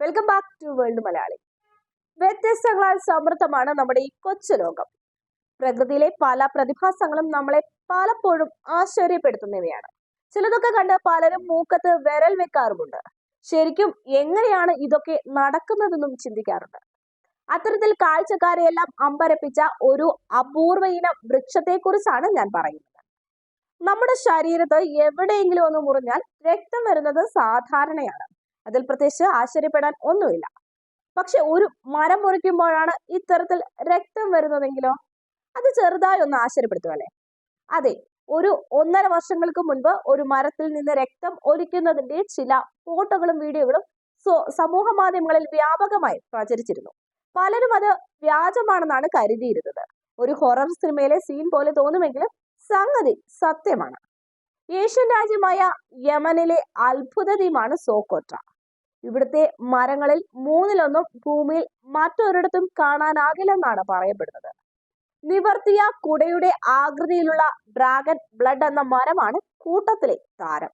Welcome back to World Malayali വ്യത്യസ്തങ്ങളാൽ സമൃദ്ധമാണ് നമ്മുടെ ഈ കൊച്ചു ലോകം. പ്രകൃതിയിലെ പല പ്രതിഭാസങ്ങളും നമ്മളെ പലപ്പോഴും ആശ്ചര്യപ്പെടുത്തുന്നവയാണ്. ചിലതൊക്കെ കണ്ട് പലരും മൂക്കത്ത് വിരൽ വെക്കാറുമുണ്ട്. ശരിക്കും എങ്ങനെയാണ് ഇതൊക്കെ നടക്കുന്നതെന്നും ചിന്തിക്കാറുണ്ട്. അത്തരത്തിൽ കാഴ്ചക്കാരെയെല്ലാം അമ്പരപ്പിച്ച ഒരു അപൂർവ ഇനം വൃക്ഷത്തെക്കുറിച്ചാണ് ഞാൻ പറയുന്നത്. നമ്മുടെ ശരീരത്ത് എവിടെയെങ്കിലും ഒന്ന് മുറിഞ്ഞാൽ രക്തം വരുന്നത് സാധാരണയാണ്. അതിൽ പ്രത്യേകിച്ച് ആശ്ചര്യപ്പെടാൻ ഒന്നുമില്ല. പക്ഷെ ഒരു മരം മുറിക്കുമ്പോഴാണ് ഇത്തരത്തിൽ രക്തം വരുന്നതെങ്കിലോ അത് ചെറുതായി ഒന്ന് ആശ്ചര്യപ്പെടുത്തുമല്ലേ അതെ ഒരു ഒന്നര വർഷങ്ങൾക്ക് മുൻപ് ഒരു മരത്തിൽ നിന്ന് രക്തം ഒലിക്കുന്നതിന്റെ ചില ഫോട്ടോകളും വീഡിയോകളും സമൂഹ മാധ്യമങ്ങളിൽ വ്യാപകമായി പ്രചരിച്ചിരുന്നു. പലരും അത് വ്യാജമാണെന്നാണ് കരുതിയിരുന്നത്. ഒരു ഹൊറർ സിനിമയിലെ സീൻ പോലെ തോന്നുമെങ്കിലും സംഗതി സത്യമാണ്. ഏഷ്യൻ രാജ്യമായ യമനിലെ അത്ഭുത ദ്വീപാണ് സോക്കോട്ര ഇവിടുത്തെ മരങ്ങളിൽ മൂന്നിലൊന്നും ഭൂമിയിൽ മറ്റൊരിടത്തും കാണാനാകില്ലെന്നാണ് പറയപ്പെടുന്നത്. നിവർത്തിയ കുടയുടെ ആകൃതിയിലുള്ള ഡ്രാഗൺ ബ്ലഡ് എന്ന മരമാണ് കൂട്ടത്തിലെ താരം.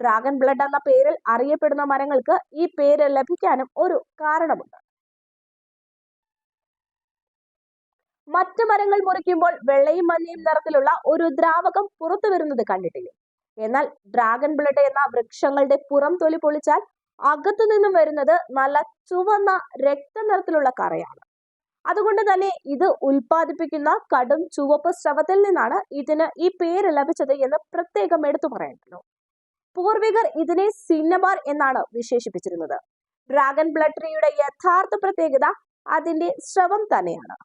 ഡ്രാഗൺ ബ്ലഡ് എന്ന പേരിൽ അറിയപ്പെടുന്ന മരങ്ങൾക്ക് ഈ പേര് ലഭിക്കാനും ഒരു കാരണമുണ്ട്. മറ്റു മരങ്ങൾ മുറിക്കുമ്പോൾ വെള്ളയും മഞ്ഞയും നിറത്തിലുള്ള ഒരു ദ്രാവകം പുറത്തു വരുന്നത് കണ്ടിട്ടില്ലേ? എന്നാൽ ഡ്രാഗൺ ബ്ലഡ് എന്ന വൃക്ഷങ്ങളുടെ പുറം തൊലി പൊളിച്ചാൽ അകത്തു നിന്നും വരുന്നത് നല്ല ചുവന്ന രക്തനിറത്തിലുള്ള കറയാണ്. അതുകൊണ്ട് തന്നെ ഇത് ഉൽപ്പാദിപ്പിക്കുന്ന കടും ചുവപ്പ് സ്രവത്തിൽ നിന്നാണ് ഇതിന് ഈ പേര് ലഭിച്ചത് എന്ന് പ്രത്യേകം എടുത്തു പറയുന്നു പൂർവികർ ഇതിനെ സിന്നമാർ എന്നാണ് വിശേഷിപ്പിച്ചിരുന്നത്. ഡ്രാഗൺ ബ്ലഡ് ട്രീയുടെ യഥാർത്ഥ പ്രത്യേകത അതിന്റെ സ്രവം തന്നെയാണ്.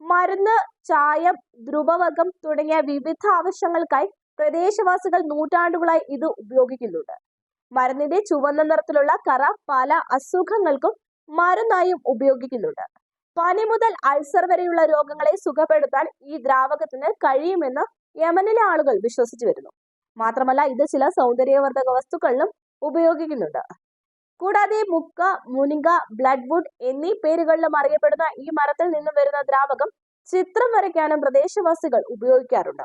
മരുന്ന് ചായം ധ്രുവവകം തുടങ്ങിയ വിവിധ ആവശ്യങ്ങൾക്കായി പ്രദേശവാസികൾ നൂറ്റാണ്ടുകളായി ഇത് ഉപയോഗിക്കുന്നുണ്ട്. മരുന്നിന്റെ ചുവന്ന നിറത്തിലുള്ള കറ പല അസുഖങ്ങൾക്കും മരുന്നായും ഉപയോഗിക്കുന്നുണ്ട്. പനി മുതൽ അൾസർ വരെയുള്ള രോഗങ്ങളെ സുഖപ്പെടുത്താൻ ഈ ദ്രാവകത്തിന് കഴിയുമെന്ന് യമനിലെ ആളുകൾ വിശ്വസിച്ചു വരുന്നു. മാത്രമല്ല ഇത് ചില സൗന്ദര്യവർദ്ധക വസ്തുക്കളിലും ഉപയോഗിക്കുന്നുണ്ട്. കൂടാതെ മുക്ക മുനിങ്ക ബ്ലഡ്വുഡ് എന്നീ പേരുകളിലും അറിയപ്പെടുന്ന ഈ മരത്തിൽ നിന്നും വരുന്ന ദ്രാവകം ചിത്രം വരയ്ക്കാനും പ്രദേശവാസികൾ ഉപയോഗിക്കാറുണ്ട്.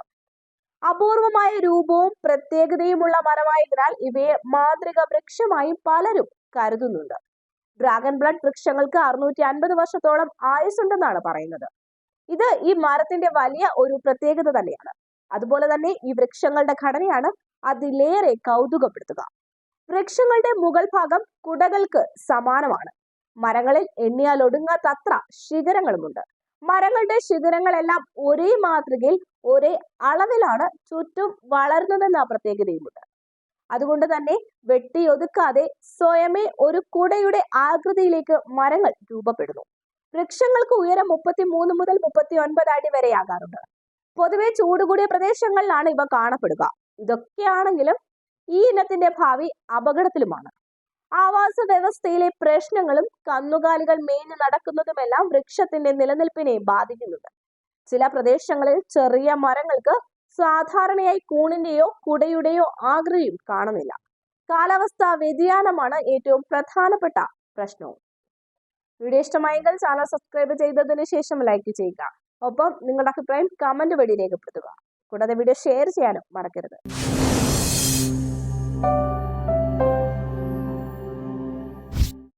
അപൂർവമായ രൂപവും പ്രത്യേകതയുമുള്ള മരമായതിനാൽ ഇവയെ മാതൃക വൃക്ഷമായി പലരും കരുതുന്നുണ്ട്. ഡ്രാഗൺ ബ്ലഡ് വൃക്ഷങ്ങൾക്ക് അറുന്നൂറ്റി അൻപത് വർഷത്തോളം ആയുസുണ്ടെന്നാണ് പറയുന്നത്. ഇത് ഈ മരത്തിന്റെ വലിയ ഒരു പ്രത്യേകത തന്നെയാണ്. അതുപോലെ തന്നെ ഈ വൃക്ഷങ്ങളുടെ ഘടനയാണ് അതിലേറെ കൗതുകപ്പെടുത്തുക. വൃക്ഷങ്ങളുടെ മുകൾ ഭാഗം കുടകൾക്ക് സമാനമാണ്. മരങ്ങളിൽ എണ്ണിയാൽ ഒടുങ്ങാത്തത്ര ശിഖരങ്ങളുമുണ്ട്. മരങ്ങളുടെ ശിഖരങ്ങളെല്ലാം ഒരേ മാതൃകയിൽ ഒരേ അളവിലാണ് ചുറ്റും വളർന്നതെന്ന പ്രത്യേകതയുമുണ്ട് അതുകൊണ്ട് തന്നെ വെട്ടിയൊതുക്കാതെ സ്വയമേ ഒരു കുടയുടെ ആകൃതിയിലേക്ക് മരങ്ങൾ രൂപപ്പെടുന്നു. വൃക്ഷങ്ങൾക്ക് ഉയരം മുപ്പത്തി മൂന്ന് മുതൽ മുപ്പത്തി ഒൻപത് അടി വരെയാകാറുണ്ട് പൊതുവെ ചൂടുകൂടിയ പ്രദേശങ്ങളിലാണ് ഇവ കാണപ്പെടുക. ഇതൊക്കെയാണെങ്കിലും ഈ ഇനത്തിന്റെ ഭാവി അപകടത്തിലുമാണ്. ആവാസ വ്യവസ്ഥയിലെ പ്രശ്നങ്ങളും കന്നുകാലികൾ മേഞ്ഞു നടക്കുന്നതുമെല്ലാം വൃക്ഷത്തിന്റെ നിലനിൽപ്പിനെ ബാധിക്കുന്നുണ്ട്. ചില പ്രദേശങ്ങളിൽ ചെറിയ മരങ്ങൾക്ക് സാധാരണയായി കൂണിന്റെയോ കുടയുടെയോ ആകൃതിയും കാണുന്നില്ല. കാലാവസ്ഥാ വ്യതിയാനമാണ് ഏറ്റവും പ്രധാനപ്പെട്ട പ്രശ്നവും. വീഡിയോ ഇഷ്ടമായെങ്കിൽ ചാനൽ സബ്സ്ക്രൈബ് ചെയ്തതിന് ശേഷം ലൈക്ക് ചെയ്യുക. ഒപ്പം നിങ്ങളുടെ അഭിപ്രായം കമന്റ് വഴി രേഖപ്പെടുത്തുക. കൂടാതെ വീഡിയോ ഷെയർ ചെയ്യാനും മറക്കരുത്.